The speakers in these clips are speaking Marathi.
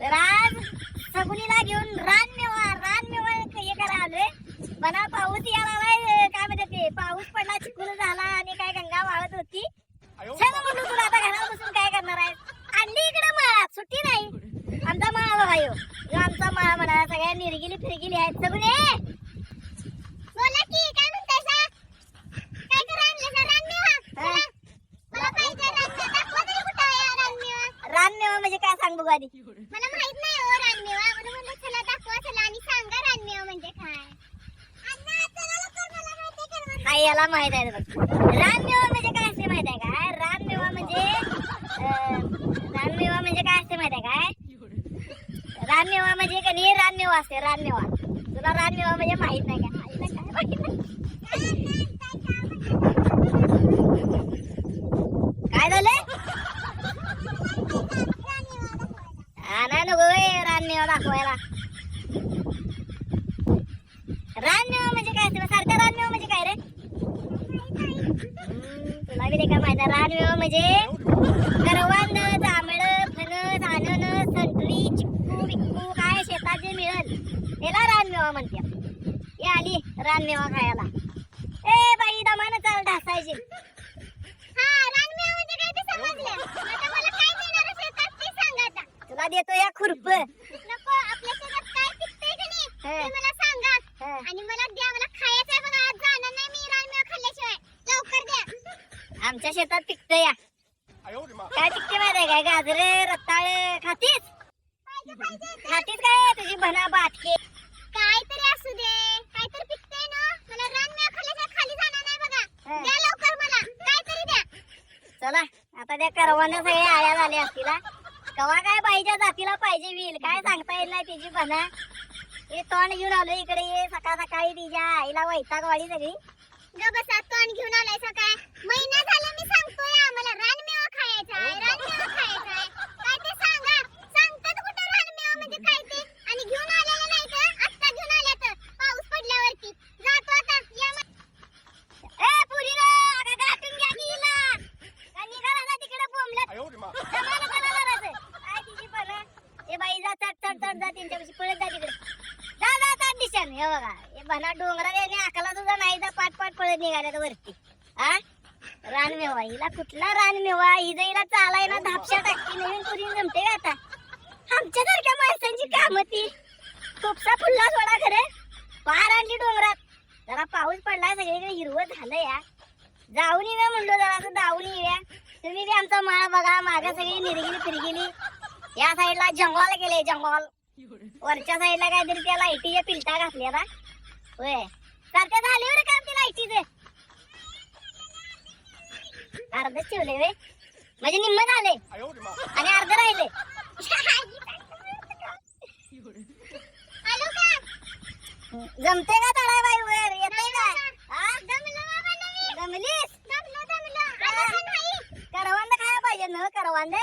तर आज सगुनीला घेऊन रानमेवा रानमेवा हे करा आलोय. मला पाऊस यायला लागलाय काय म्हणतात ते? पाऊस पडला चिकून झाला आणि काय गंगा वाहत होती. चल म्हणून तुला आता घरात बसून काय करणार आहे आणली इकडे माळा. सुट्टी नाही. आमचा माळा बघा आमचा माळा म्हणा सगळ्या निरगिली फिरगिली आहेत. सगळे बोला की काय म्हणताय काय करा आणलं रानमेवा मला पाहिजे रानमेवा दाखवा तरी कुठं आहे हा रानमेवा रानमेवा म्हणजे काय सांग बघू आधी मला माहीत नाही हो रानमेवा. म्हणून म्हणलं चला दाखवा चला आणि सांगा रानमेवा म्हणजे काय. आई याला माहीत आहे बघ. रानमेवा म्हणजे काय असते माहीत आहे काय रानमेवा म्हणजे रानमेवा म्हणजे काय असते माहीत आहे काय रानमेवा म्हणजे कधी? रानमेवा असते रानमेवा. तुला रानमेवा म्हणजे माहीत नाही का आईला काय माहीत नाही? काय झालं आणा नको ए रानमेवा दाखवायला रानमेवा म्हणजे काय असते सारखा रानमेवा म्हणजे काय रे हम्म, तुला बी काय माहिती रानमेवा म्हणजे करवंद जांभळ फणस आनन संत्री चिक्कू विक्कू काय शेतात जे मिळेल त्याला रानमेवा म्हणते. हे आली रानमेवा खायला. ए बाई दमानं चाल ढासायची. तुला देतो या खुरप. नको आपल्या शेतात काय पिकतंय का नाही. ते मला सांगा. आणि मला द्या मला खायचं आहे बघा आज जाणार नाही मी रानमेवा खाल्ल्याशिवाय. लवकर द्या. आमच्या शेतात पिकत या. काय पिकते माहिती आहे काय? गाजरे रताळे खातीस? पाहिजे पाहिजे. खातीस काय? तुझी भना बाटके काय तरी असू दे काय तरी पिकतंय ना मला रानमेवा खाल्ल्याशिवाय खाली जाणार नाही बघा हे. द्या लवकर मला काय तरी द्या चला आता त्या करवाना सगळ्या आळ्या झाल्या असतील. कवा काय पाहिजे जातीला पाहिजे विल काय सांगता येईल नाही तिची बना हे. तोंड घेऊन आलो इकडे ये सकाळ सकाळी तिच्या आईला वैतागवाडी सगळी. ग बसा तोंड घेऊन आलाय सकाळ. महिना झाला मी सांगतोय आम्हाला रानमेवा खायचा आहे रानमेवा खायचा आहे काय ते सांगा सांगतात कुठं रानमेवा म्हणजे काय ते आणि घेऊन आलेलं नाही तर आत्ता घेऊन आल्या तर पाऊस पडल्यावरती जातो आता या मा- ए पुरीनो अगं गाठून घ्या की हिला का निघाला ना तिकडे बोंबलत जमायला कोणाला राहतं? काय तिची भना ए बाई जा चढ चढ चढ जा त्यांच्यापाशी पळत जा तिकडे जा जा चढ दिशन हे बघा हे भना डोंगराला याने अकला सुद्धा नाही जा पाट पाट पळत निघाल्यात वरती हा रानमेवा हिला कुठला रानमेवा? ही हिला चालाय ना धापशा टाकते नवीन पुरी जमते का आता? आमच्यासारख्या माणसांची काम ती. खोपसा फुल्ला सोडा खरे. पार आणली डोंगरात. जरा पाऊस पडला सगळीकडे हिरवं झालं या. जाऊन येऊया म्हणलो जरा असं जाऊन येऊया. तुम्ही बी आमचा माळ बघा मागे सगळी निरगिली फिरगिली या साईडला जंगल गेले जंगल. वरच्या साईडला काहीतरी त्या लाईटीच्या पिलटा घातल्या ना होय. सारख्या झाले रे काम ते लाईटीचे. अर्धच ठेवले वे. म्हणजे निम्म झाले. आणि अर्ध राहिले. जमते का तळा बाई वर येते का जमलीस? करवंद खायला पाहिजे ना? करवंद?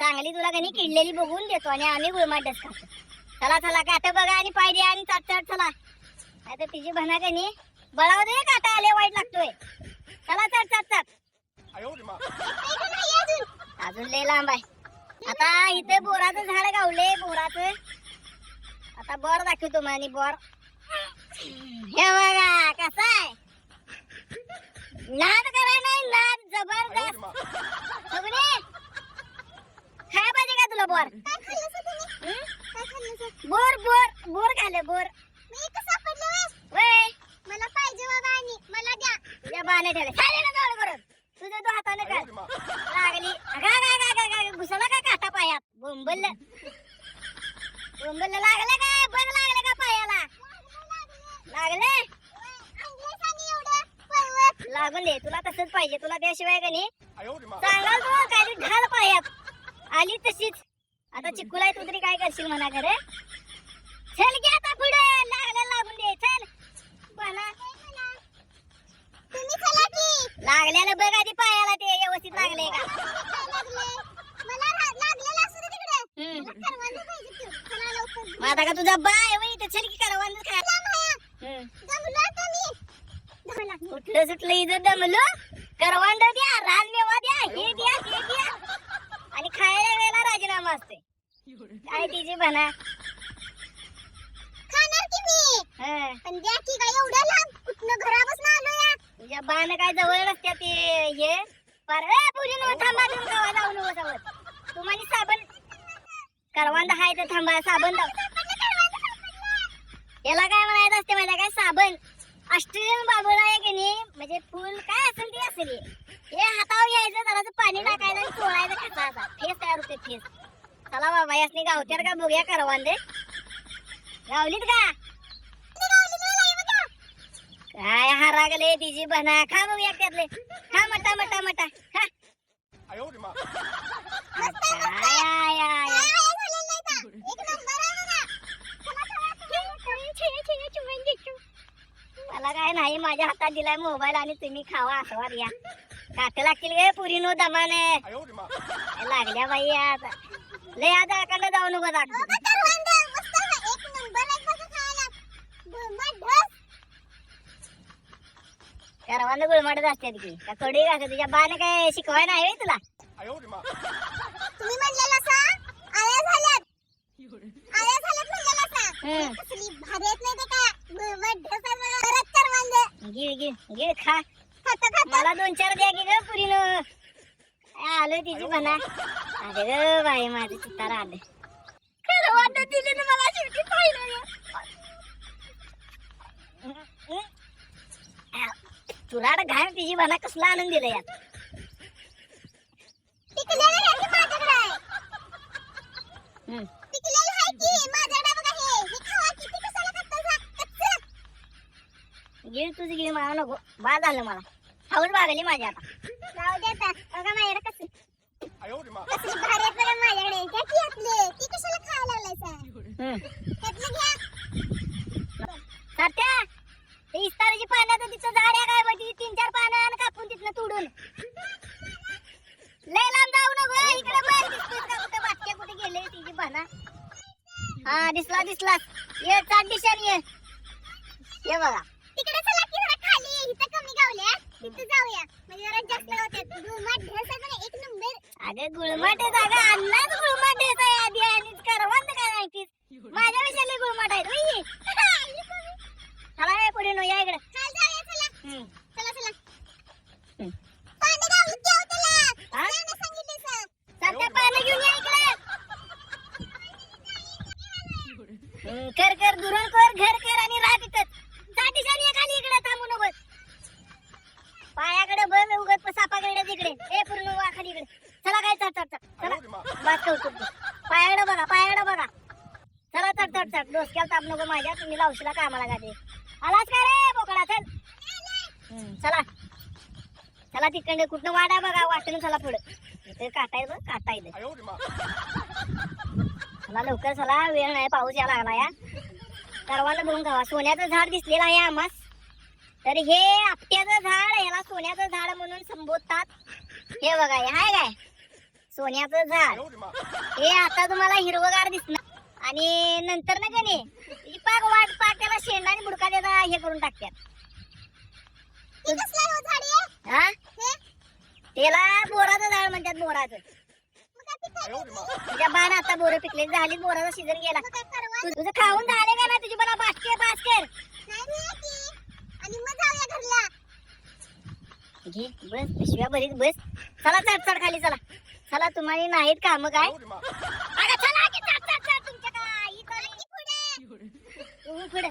चांगली तुला कधी किडलेली बघून देतो आणि आम्ही गुळमाटच खातो. चला चला काट बघा आणि पाहिजे आणि चट चट चला. आता तिची भना कनी बळाव दे काटा आले वाईट लागतोय. चला चल चल चल. अजून लय लांब आहे. आता इथे बोराचं झाड गावले बोराचं. आता बोर दाखवतो तुम्हाला बर बोर. हे बघा कसा आहे? नाद करायला नाही नाद जबरदस्त सगळे खाय पाहिजे का तुला बोर काय खाल्लंस तुम्ही हं? काय खाल्लंस बोर बोर बोर खाल्ले बोर मी इथं सापडले व्हय. वय मला पाहिजे बाबा आणि मला द्या तुझ्या बाने ठेवले खाली ना जवळ करून तुझं तू हाताने कर लागली अगा गा गा गा गा घुसला का काटा पायात बोंबल बोंबल लागलं काय बघ लागलं का पायाला लागले आणलंयस आणि एवढं दे तुला तसंच पाहिजे तुला त्याशिवाय का नाही? चांगला तू काय ढाल पायात. आली तशीच. आता चिक्कूला तू तरी काय करशील म्हणा खरे चल घे आता पुढे लागलं लागून दे चल. बना तुम्ही चला की. लागल्यानं बघ आधी पायाला ते व्यवस्थित लागले का? मला लागलेलं तिकडे. मला आता का तुझा बाय वय तर चल की करवंद खा. सुटलं सुटलं इथं दमलो करवंड द्या रानमेवा द्या हे द्या ते द्या. आणि खायला वेळेला राजीनामा असते काय तिची म्हणा. पण द्या की काय बाण काय जवळ नसत्या ते हे. पर ए पुरी नको थांबा तुम्ही गावा तुम्हाला साबण. करवंद हाय तर थांबा साबण लाव. याला काय म्हणायचं असते माहिती काय साबण. ऑस्ट्रेलियन बाबूला आहे की नाही म्हणजे फुल काय असेल ते असेल. हे. हे हातावर घ्यायचं जरासं पाणी टाकायचं आणि चोळायचं खायचा फेस तयार होते फेस. चला बाबा यासनी गावत्यात का बघूया करवांदे? गावलीत का? काय हरागले तिची बना. खा बघूया त्यातले. खा मटा मटा मटा. खा. नाही माझ्या हातात दिलाय मोबाईल आणि तुम्ही खावा असवा या काट लागतील गे पुरी नो दमाने. लागल्या बाई आता लय आज आकांडा जाऊ नको दाख गुळमाटच असतात की का थोडी का तुझ्या बाने काय शिकवाय नाही तुला? तुम्ही झाल्यात. झाल्यात नाही ते का? गिळ गिळ खा. मला दोन चार द्या की ग पुरीनो. काय आलोय तिची म्हणा. अरे ग बाई माझं चित्तार आलं खरं वाटत दिले ना मला शेवटी पाहिलं तुला घाण तिची म्हणा कसला आनंद दिला यात. हम्म. गिळ तुझी गिळ मला नको. बा झालं मला. खाऊन बागली माझ्या आता. जाऊ कसं? ती पानं तर तिचं झाड आहे काय बघी तीन चार पानं आणि कापून तिथनं तुडून. लय लांब जाऊ नको इकडे कुठे? बाटक्या कुठे गेले तिची पानं? हा दिसला दिसला. ये चाट ये. ये बघा. जाऊया. म्हणजे जरा जास्त गावतात गुळमट एक नंबर. अगं गुळमाट आहे जागा. अन्नाच गुळमाट आहे आधी आणि करवंद काय माहितीस माझ्या विषयाला गुळमाट आहेत होय. चला ये पुढे नो या इकडे चाल जाऊया चला हम्म. चला चला हम्म. पाणी गावलं की अहो त्याला हा? त्यानं सांगितलं सर सात्या पाणी घेऊन या इकडे हम्म, कर कर दुरण कर घर कर आणि राह तिथंच जा दिशाने ये खाली इकडे थांबू नको पायाकडे बघ उगत सापाकडे तिकडे ए पूर्ण वा खाली इकडे चला काय चढ चढ चढ 哎 बाजका बघा पायाकडे बघा. चला चढ चढ चढ. डोसक्याला ताप नको माझ्या. तुम्ही लावशीला कामाला गाते आलाच का रे बोकडा चल. चला. चला तिकडे कुठनं वाडा बघा वाटून चला पुढे. ते काटाय बघ काटाय चला लवकर चला. वेळ नाही पाऊस या लागला या. सर्वांना दोन गावा सोन्याचं झाड दिसलेलं आहे आम्हास. तर हे आपट्याचं झाड याला सोन्याचं झाड म्हणून संबोधतात. हे बघा हाय काय? सोन्याचं झाड. हे आता तुम्हाला हिरवगार दिसणार. आणि नंतर ना त्याने पाक वाट पाक त्याला शेंडा आणि बुडका त्याचा हे करून टाकतात. त्याला बोराचं झाड म्हणतात बोराचं. तुझ्या बाण आता बोर पिकले झाली बोराचा सीझन गेला. तुझं खाऊन झाले का ना तुझी मला बास्के बास्कर घे बस पिशव्या बरीच बस. चला चढ चढ खाली चला. खाला तुम्हाला नाहीत काम काय? पुढे.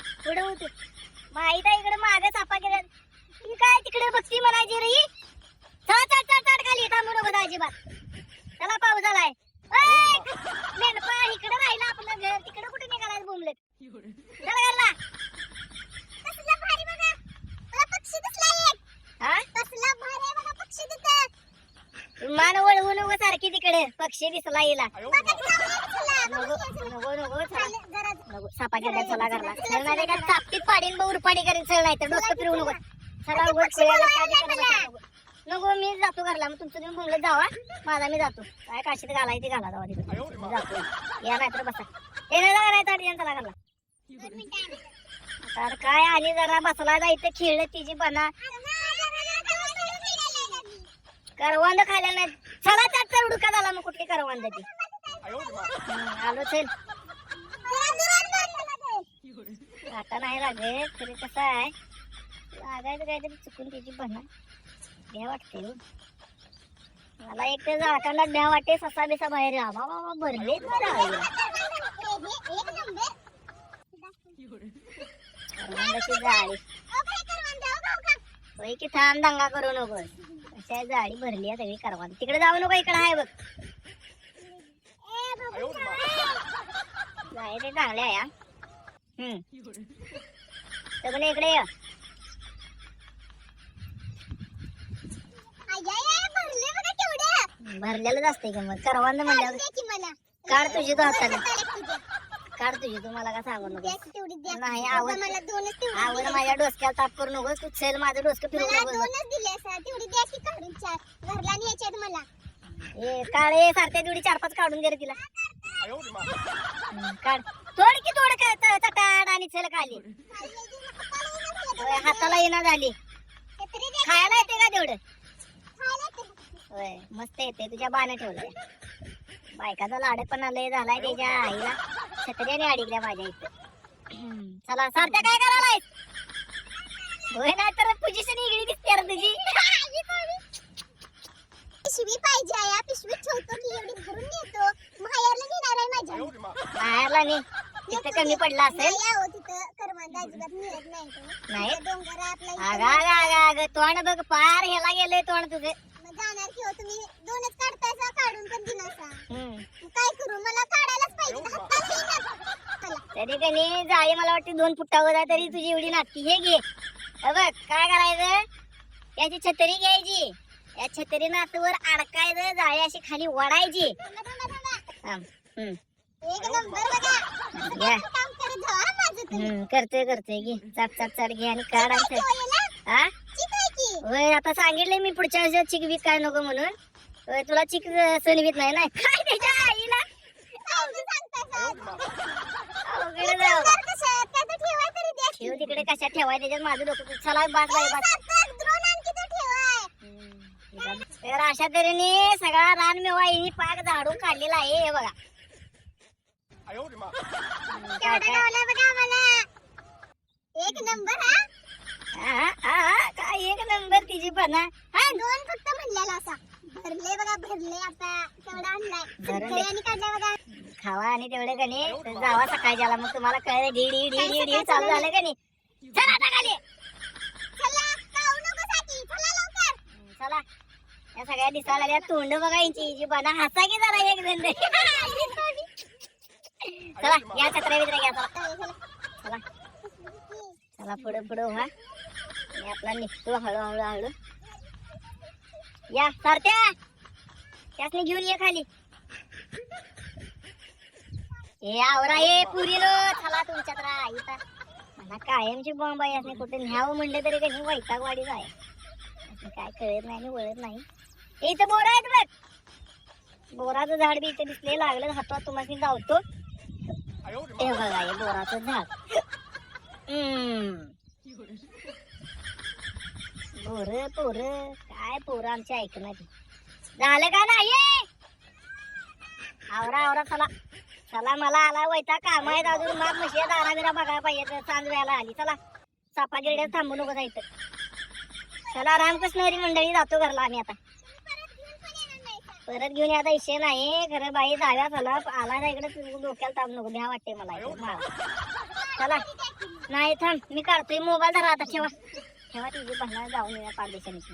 माहीत आहे इकडे मागे सापा गेला. ती काय तिकडे बघती म्हणायची रे? चढ चढ चढ चढ खाली थांबू नको अजिबात. त्याला पाऊस झालाय. मेनपा इकडे राहिला आपलं घर तिकडे कुठे निघालाय बोंबलेत पक्षी दिसला हिला. नको नको नको सापा गेला चला घरला. नाही का तापटीत पाडीन बा उरपाडी करीन चल नाही तर डोकं फिरवू नको. चला उघड नको. मी जातो घरला. मग तुमचं तुम्ही मुलं जावा. माझा मी जातो. काय काशीत घालाय ते घाला जावा तिकडे. जातो. या नाहीतर बसा. हे नाही नाही चला घरला. तर काय आणि जरा बसला जायचं खेळ तिची बना करवंद खायला नाही. चला त्यात तर उडका झाला मग कुठली करा वांद्याची आलो चल. आता नाही लागेल तरी कसं आहे? लागायचं काहीतरी चुकून त्याची बना भ्या वाटते हो. मला एक तर झाडांना भ्या वाटे ससा बिसा बाहेर राहा. बाबा भरलेच जाळी की थांब दंगा करू नको आमच्या गाडी भरली आहे सगळी कारवान तिकडे जाऊ नका इकडे आहे बघ. जाळे ते चांगले आहे सगळे इकडे ये. भरलेलंच असते किंमत करवान म्हणल्यावर. काढ तुझी तू हाताने. काढ तुझी तू मला का सांगू नको नाही आवड आवड माझ्या डोसक्याला ताप करू नको तू चल माझं डोसकं फिरू नकोस. मला. ए काळे सारते दुडी चार पाच काढून गेले तिला. थोड की तोड का- चटाड आणि चल खाली. हाताला येणार झाली. छत्री खायला येते का तेवढं? होय मस्त येते. तुझ्या बाने ठेवलं बायकाचा लाडकपणा लय झालाय त्याच्या आईला. छत्र्याने अडकल्या माझ्या इथं. चला सारख्या काय करायलाय होय ना तर पोझिशन इकडे दिसते तुझी. पिशवी पाहिजे आहे. पिशवी ठेवतो की एवढी भरून येतो माहेरला घेणार आहे माझ्या. माहेरला ने तिथं कमी पडला असेल. नाही अगं तोंड बघ पार ह्याला गेलंय तोंड तुझे. जाणार की हो तुम्ही दोनच काढतायसा काढून पण दिनासा. काय करू? मला काढायलाच पाहिजे. तरी कनी जाळी मला वाटते दोन फुटावर तरी तुझी एवढी नाती हे घे. बघ काय करायचं? याची छत्री घ्यायची. या छत्री नातूवर वर अडकायचं जाळी अशी खाली वडायची करते करते घे. चाप चाप चाट घे आणि काढायचं वय आता सांगितलंय मी पुढच्या वर्षात चिक काय नको म्हणून. तुला चिक सणवीत नाही ना? काय त्याच्या आईला? ठेव तिकडे कशा ठेवाय त्याच्यात? माझं डोकं चला बाजला अशा तऱ्हेने सगळा रान मेवा ही पाक झाडून काढलेला आहे हे बघा. एक नंबर हा? काय एक नंबर तिची पण दोन फक्त म्हणलेला असा. भरले बघा भरले आता. केवढा आणलाय. सगळ्यांनी बघा. खावा आणि तेवढे गणे जावा सकाळी झाला मग तुम्हाला कळलं D D D D D चालू झालं गणे चला आता खाली. चला, चला. या सगळ्या दिसायला लागल्या. तोंड बघा यांची जी बना हसा की जरा एक जण? चला या कचरा बित्र्या घ्या चला. चला. चला पुढं पुढं व्हा आणि आपला निघतो हळूहळू हळू. या सरत्या. त्यासनी घेऊन ये खाली. हे आवरा ये पुरीनो चला तुमच्यात राहा इथं. मला कायमची बॉम्ब आहे असं कुठे न्यावं म्हणलं तरी कधी वैतागवाडीच आहे. असं काय कळत नाही आणि वळत नाही. इथं बोर आहेत बघ. बोराचं झाड बी इथे दिसले लागलं हातात तुम्हाला धावतो ते बघा हे बोराचं झाड. बोर पोर काय पोर आमच्या ऐकणार झालं का नाही आवरा आवरा चला. चला मला आला वैता काम आहे अजून. मग म्हशी दारा बिरा बघायला पाहिजे. चांद व्हायला आली. चला. सापा गिरड्या थांबू नको जायचं चला रामकृष्ण हरी मंडळी जातो घरला आम्ही आता. परत घेऊन आता इशे नाही. खरं बाई जाव्या चला आला ना इकडे तू डोक्याला ताप नको भ्या वाटते मला. इकडे. चला. नाही थांब. मी काढतोय. मोबाईल धरा आता ठेवा. ठेवा तिची बहिणा जाऊन येऊया पारदेशांची